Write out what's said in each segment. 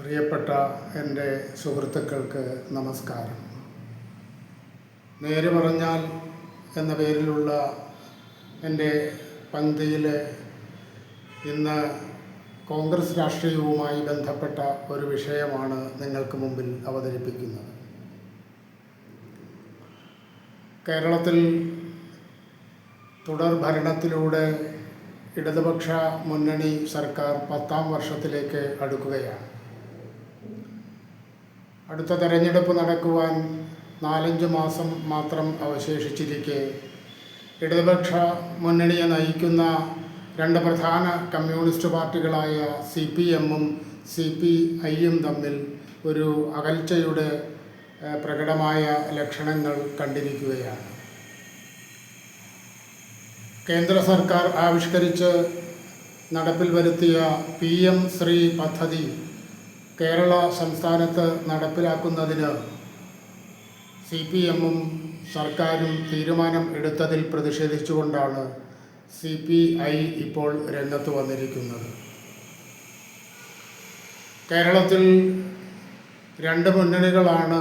പ്രിയപ്പെട്ട എന്റെ സുഹൃത്തുക്കൾക്ക് നമസ്കാരം. നേരെ പറഞ്ഞാൽ എന്ന പേരിലുള്ള എന്റെ പങ്ക്തിയിൽ ഇന്ന് കോൺഗ്രസ് രാഷ്ട്രീയവുമായി ബന്ധപ്പെട്ട ഒരു വിഷയമാണ് നിങ്ങൾക്ക് മുമ്പിൽ അവതരിപ്പിക്കുന്നത്. കേരളത്തിൽ തുടർ ഭരണത്തിലൂടെ ഇടതുപക്ഷ മുന്നണി സർക്കാർ പത്താം വർഷത്തിലേക്ക് അടുക്കുകയാണ്. അടുത്ത തെരഞ്ഞെടുപ്പ് നടക്കുവാൻ നാലഞ്ച് മാസം മാത്രം അവശേഷിച്ചിരിക്കെ. ഇടതുപക്ഷ മുന്നണിയെ നയിക്കുന്ന രണ്ട് പ്രധാന കമ്മ്യൂണിസ്റ്റ് പാർട്ടികളായ സി പി എമ്മും സി പി ഐയും തമ്മിൽ ഒരു അകൽച്ചയുടെ പ്രകടമായ ലക്ഷണങ്ങൾ കണ്ടിരിക്കുകയാണ്. കേന്ദ്ര സർക്കാർ ആവിഷ്കരിച്ച് നടപ്പിൽ വരുത്തിയ പി എം ശ്രീ പദ്ധതി കേരള സംസ്ഥാനത്ത് നടപ്പിലാക്കുന്നതിന് സി പി എമ്മും സർക്കാരും തീരുമാനം എടുത്തതിൽ പ്രതിഷേധിച്ചുകൊണ്ടാണ് സി പി ഐ ഇപ്പോൾ രംഗത്ത് വന്നിരിക്കുന്നത്. കേരളത്തിൽ രണ്ട് മുന്നണികളാണ്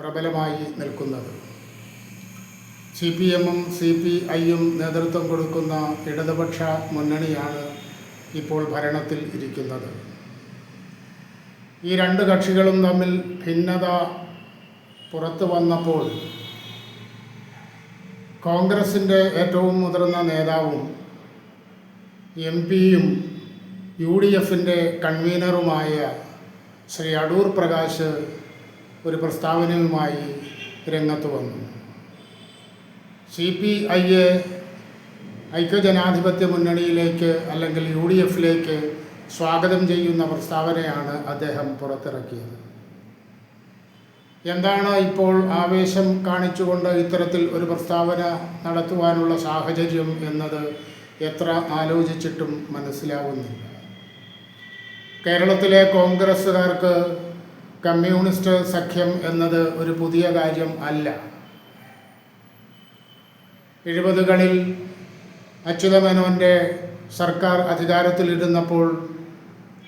പ്രബലമായി നിൽക്കുന്നത്. സി പി എമ്മും സി പി ഐയും നേതൃത്വം കൊടുക്കുന്ന ഇടതുപക്ഷ മുന്നണിയാണ് ഇപ്പോൾ ഭരണത്തിൽ ഇരിക്കുന്നത്. ഈ രണ്ട് കക്ഷികളും തമ്മിൽ ഭിന്നത പുറത്തു വന്നപ്പോൾ കോൺഗ്രസിന്റെ ഏറ്റവും മുതിർന്ന നേതാവും എം പിയും യു ഡി എഫിന്റെ കൺവീനറുമായ ശ്രീ അടൂർ പ്രകാശ് ഒരു പ്രസ്താവനയുമായി രംഗത്ത് വന്നു. സി പി ഐയെ ഐക്യജനാധിപത്യ മുന്നണിയിലേക്ക് അല്ലെങ്കിൽ യു ഡി എഫിലേക്ക് സ്വാഗതം ചെയ്യുന്ന പ്രസ്താവനയാണ് അദ്ദേഹം പുറത്തിറക്കിയത്. എന്താണ് ഇപ്പോൾ ആവേശം കാണിച്ചുകൊണ്ട് ഇത്തരത്തിൽ ഒരു പ്രസ്താവന നടത്തുവാനുള്ള സാഹചര്യം എന്നത് എത്ര ആലോചിച്ചിട്ടും മനസ്സിലാവുന്നില്ല. കേരളത്തിലെ കോൺഗ്രസ്സുകാർക്ക് കമ്മ്യൂണിസ്റ്റ് സഖ്യം എന്നത് ഒരു പുതിയ കാര്യം അല്ല. എഴുപതുകളിൽ അച്യുതമേനോന്റെ സർക്കാർ അധികാരത്തിലിരുന്നപ്പോൾ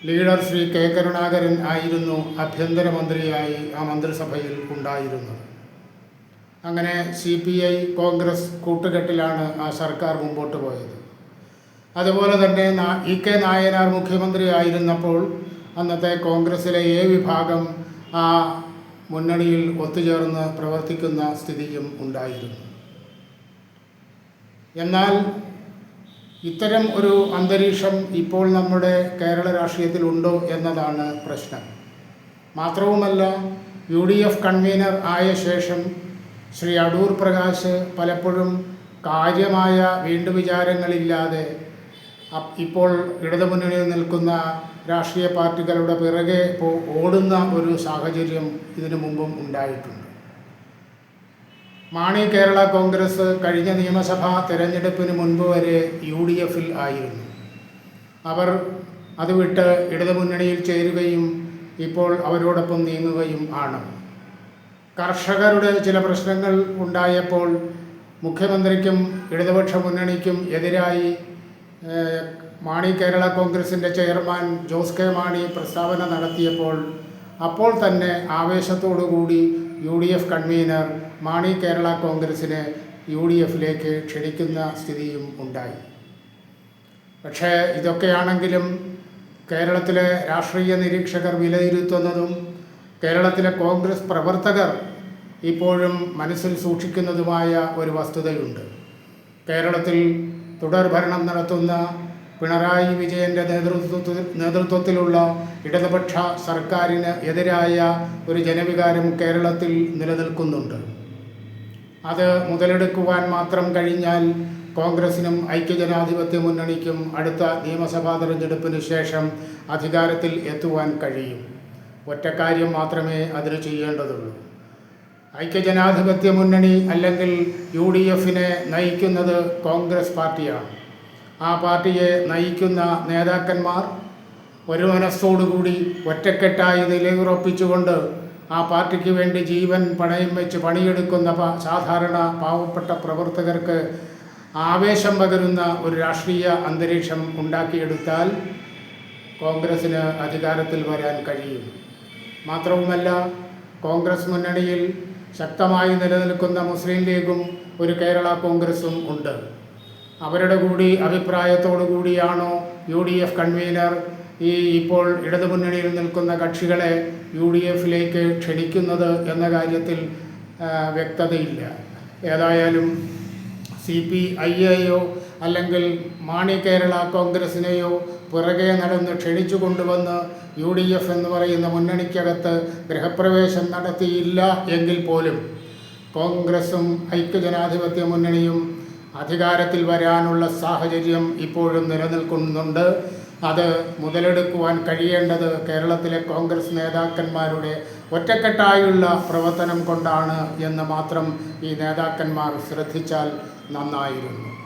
ലീഡർ ശ്രീ കെ കരുണാകരൻ ആയിരുന്നു ആഭ്യന്തരമന്ത്രിയായി ആ മന്ത്രിസഭയിൽ ഉണ്ടായിരുന്നത്. അങ്ങനെ സി പി ഐ കോൺഗ്രസ് കൂട്ടുകെട്ടിലാണ് ആ സർക്കാർ മുമ്പോട്ട് പോയത്. അതുപോലെ തന്നെ ഇ കെ നായനാർ മുഖ്യമന്ത്രി ആയിരുന്നപ്പോൾ അന്നത്തെ കോൺഗ്രസിലെ എ വിഭാഗം ആ മുന്നണിയിൽ ഒത്തുചേർന്ന് പ്രവർത്തിക്കുന്ന സ്ഥിതിയും ഉണ്ടായിരുന്നു. എന്നാൽ ഇത്തരം ഒരു അന്തരീക്ഷം ഇപ്പോൾ നമ്മുടെ കേരള രാഷ്ട്രീയത്തിൽ ഉണ്ടോ എന്നതാണ് പ്രശ്നം. മാത്രവുമല്ല യു ഡി എഫ് കൺവീനർ ആയ ശേഷം ശ്രീ അടൂർ പ്രകാശ് പലപ്പോഴും കാര്യമായ വീണ്ടുവിചാരങ്ങളില്ലാതെ വിചാരങ്ങളില്ലാതെ ഇപ്പോൾ ഇടതുമുന്നണിയിൽ നിൽക്കുന്ന രാഷ്ട്രീയ പാർട്ടികളുടെ പിറകെ ഓടുന്ന ഒരു സാഹചര്യം ഇതിനു മുമ്പും ഉണ്ടായിട്ടുണ്ട്. മാണി കേരള കോൺഗ്രസ് കഴിഞ്ഞ നിയമസഭാ തെരഞ്ഞെടുപ്പിന് മുൻപ് വരെ യു ഡി എഫിൽ ആയിരുന്നു. അവർ അത് വിട്ട് ഇടതുമുന്നണിയിൽ ചേരുകയും ഇപ്പോൾ അവരോടൊപ്പം നീങ്ങുകയും ആണ്. കർഷകരുടെ ചില പ്രശ്നങ്ങൾ ഉണ്ടായപ്പോൾ മുഖ്യമന്ത്രിക്കും ഇടതുപക്ഷ മുന്നണിക്കും എതിരായി മാണി കേരള കോൺഗ്രസിന്റെ ചെയർമാൻ ജോസ് കെ മാണി പ്രസ്താവന നടത്തിയപ്പോൾ അപ്പോൾ തന്നെ ആവേശത്തോടു കൂടി U D F convener Mani Kerala കോൺഗ്രസിനെ യു ഡി എഫിലേക്ക് ക്ഷണിക്കുന്ന സ്ഥിതിയും ഉണ്ടായി. പക്ഷേ ഇതൊക്കെയാണെങ്കിലും കേരളത്തിലെ രാഷ്ട്രീയ നിരീക്ഷകർ വിലയിരുത്തുന്നതും കേരളത്തിലെ കോൺഗ്രസ് പ്രവർത്തകർ ഇപ്പോഴും മനസ്സിൽ സൂക്ഷിക്കുന്നതുമായ ഒരു വസ്തുതയുണ്ട്. കേരളത്തിൽ തുടർ ഭരണം നടത്തുന്ന പിണറായി വിജയന്റെ നേതൃത്വത്തിൽ നേതൃത്വത്തിലുള്ള ഇടതുപക്ഷ സർക്കാരിന് എതിരായ ഒരു ജനവികാരം കേരളത്തിൽ നിലനിൽക്കുന്നുണ്ട്. അത് മുതലെടുക്കുവാൻ മാത്രം കഴിഞ്ഞാൽ കോൺഗ്രസിനും ഐക്യജനാധിപത്യ മുന്നണിക്കും അടുത്ത നിയമസഭാ തെരഞ്ഞെടുപ്പിന് ശേഷം അധികാരത്തിൽ എത്തുവാൻ കഴിയും. ഒറ്റക്കാര്യം മാത്രമേ അതിന് ചെയ്യേണ്ടതുള്ളൂ. ഐക്യജനാധിപത്യ മുന്നണി അല്ലെങ്കിൽ യു ഡി എഫിനെ നയിക്കുന്നത് കോൺഗ്രസ് പാർട്ടിയാണ്. ആ പാർട്ടിയെ നയിക്കുന്ന നേതാക്കന്മാർ ഒരു മനസ്സോടുകൂടി ഒറ്റക്കെട്ടായി നിലയുറപ്പിച്ചുകൊണ്ട് ആ പാർട്ടിക്ക് വേണ്ടി ജീവൻ പണയം വെച്ച് പണിയെടുക്കുന്ന സാധാരണ പാവപ്പെട്ട പ്രവർത്തകർക്ക് ആവേശം പകരുന്ന ഒരു രാഷ്ട്രീയ അന്തരീക്ഷം ഉണ്ടാക്കിയെടുത്താൽ കോൺഗ്രസ്സിന് അധികാരത്തിൽ വരാൻ കഴിയും. മാത്രവുമല്ല കോൺഗ്രസ് മുന്നണിയിൽ ശക്തമായി നിലനിൽക്കുന്ന മുസ്ലിം ലീഗും ഒരു കേരള കോൺഗ്രസും ഉണ്ട്. അവരുടെ കൂടി അഭിപ്രായത്തോടു കൂടിയാണോ യു ഡി എഫ് കൺവീനർ ഈ ഇപ്പോൾ ഇടതുമുന്നണിയിൽ നിൽക്കുന്ന കക്ഷികളെ യു ഡി എഫിലേക്ക് ക്ഷണിക്കുന്നത് എന്ന കാര്യത്തിൽ വ്യക്തതയില്ല. ഏതായാലും സി പി ഐ എയോ അല്ലെങ്കിൽ മാണി കേരള കോൺഗ്രസിനെയോ പുറകെ നടന്ന് ക്ഷണിച്ചു കൊണ്ടുവന്ന് യു ഡി എഫ് എന്ന് പറയുന്ന മുന്നണിക്കകത്ത് ഗൃഹപ്രവേശം നടത്തിയില്ല എങ്കിൽ പോലും കോൺഗ്രസും ഐക്യജനാധിപത്യ മുന്നണിയും അധികാരത്തിൽ വരാനുള്ള സാഹചര്യം ഇപ്പോഴും നിലനിൽക്കുന്നുണ്ട്. അത് മുതലെടുക്കുവാൻ കഴിയേണ്ടത് കേരളത്തിലെ കോൺഗ്രസ് നേതാക്കന്മാരുടെ ഒറ്റക്കെട്ടായുള്ള പ്രവർത്തനം കൊണ്ടാണ് എന്ന് മാത്രം ഈ നേതാക്കന്മാർ ശ്രദ്ധിച്ചാൽ നന്നായിരുന്നു.